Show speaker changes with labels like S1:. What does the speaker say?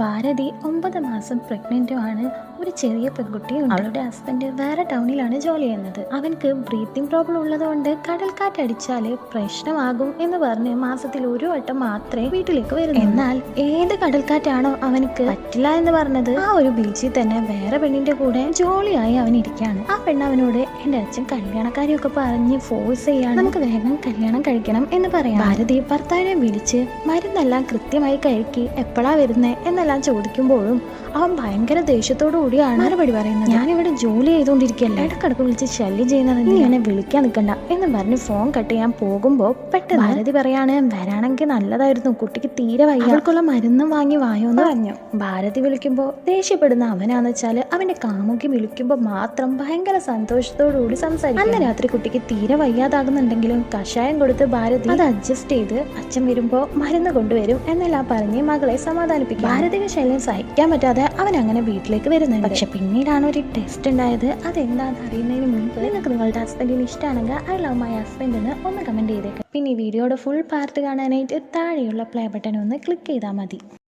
S1: ഭാരതി ഒമ്പത് മാസം പ്രഗ്നന്റുമാണ് ഒരു ചെറിയ പെൺകുട്ടിയുണ്ട് അവളുടെ ഹസ്ബൻഡ് വേറെ ടൗണിലാണ് ജോലി ചെയ്യുന്നത്. അവൻക്ക് ബ്രീത്തിങ് പ്രോബ്ലം ഉള്ളതുകൊണ്ട് കടൽക്കാറ്റടിച്ചാൽ പ്രശ്നമാകും എന്ന് പറഞ്ഞ് മാസത്തിൽ ഒരു വട്ടം മാത്രമേ വീട്ടിലേക്ക് വരുന്നു എന്നാൽ ഏത് കടൽക്കാറ്റാണോ അവനക്ക് പറ്റില്ല എന്ന് പറഞ്ഞത് ആ ഒരു ബീച്ചിൽ തന്നെ വേറെ പെണ്ണിന്റെ കൂടെ ജോളിയായി അവൻ ഇരിക്കുകയാണ്. ആ പെണ്ണ് അവനോട് എന്റെ അച്ഛൻ കല്യാണക്കാരെയൊക്കെ പറഞ്ഞ് ഫോഴ്സ് ചെയ്യാണ്. നമുക്ക് വേഗം കല്യാണം കഴിക്കണം എന്ന് പറയാം. ഭാരതി ഭർത്താവിനെ വിളിച്ച് മരുന്നെല്ലാം കൃത്യമായി കഴിക്കി. എപ്പോഴാ വരുന്നത് എന്നെല്ലാം ചോദിക്കുമ്പോഴും അവൻ ഭയങ്കര ദേഷ്യത്തോടു കൂടിയാണ് മറുപടി പറയുന്നത്. ഞാനിവിടെ ജോലി ചെയ്തുകൊണ്ടിരിക്കുകയല്ലേ ഇടക്കിടക്ക് വിളിച്ച് ശല്യം ചെയ്യുന്നത് നീ എന്നെ വിളിക്കാൻ നിൽക്കണ്ട എന്ന് പറഞ്ഞ് ഫോൺ കട്ട് ചെയ്യാൻ പോകുമ്പോൾ പെട്ടെന്ന് ഭാരതി പറയാണ് വരാണെങ്കിൽ നല്ലതായിരുന്നു. കുട്ടിക്ക് തീരെ വയ്യ. അവൾക്കുള്ള മരുന്നും വാങ്ങി വായോ എന്ന് പറഞ്ഞു. ഭാരതി വിളിക്കുമ്പോൾ ദേഷ്യപ്പെടുന്ന അവനാന്ന് വെച്ചാൽ അവന്റെ കാമുകി വിളിക്കുമ്പോൾ മാത്രം ഭയങ്കര സന്തോഷത്തോടുകൂടി സംസാരിക്കും. അന്ന് രാത്രി കുട്ടിക്ക് തീരെ വയ്യാതാകുന്നുണ്ടെങ്കിലും കഷായം കൊടുത്ത് ഭാരതി അത് അഡ്ജസ്റ്റ് ചെയ്ത് അച്ഛൻ വരുമ്പോൾ മരുന്ന് കൊണ്ടുവരും എന്നെല്ലാം പറഞ്ഞ് മകളെ സമാധാനിപ്പിക്കും. ഭാരതിക ശല്യം സഹിക്കാൻ പറ്റാതെ അവൻ അങ്ങനെ വീട്ടിലേക്ക് വരുന്നുണ്ട്. പക്ഷെ പിന്നീടാണ് ഒരു ടെസ്റ്റ് ഉണ്ടായത്. അതെന്താണെന്ന് അറിയുന്നതിന് മുമ്പ് നിങ്ങൾക്ക് നിങ്ങളുടെ ഹസ്ബൻഡിന് ഇഷ്ടമാണെങ്കിൽ ഐ ലവ് മൈ ഹസ്ബൻഡ് എന്ന് ഒന്ന് കമന്റ് ചെയ്തേക്കാം. പിന്നെ ഈ വീഡിയോയുടെ ഫുൾ പാർട്ട് കാണാനായിട്ട് താഴെയുള്ള പ്ലേ ബട്ടൺ ഒന്ന് ക്ലിക്ക് ചെയ്താൽ മതി.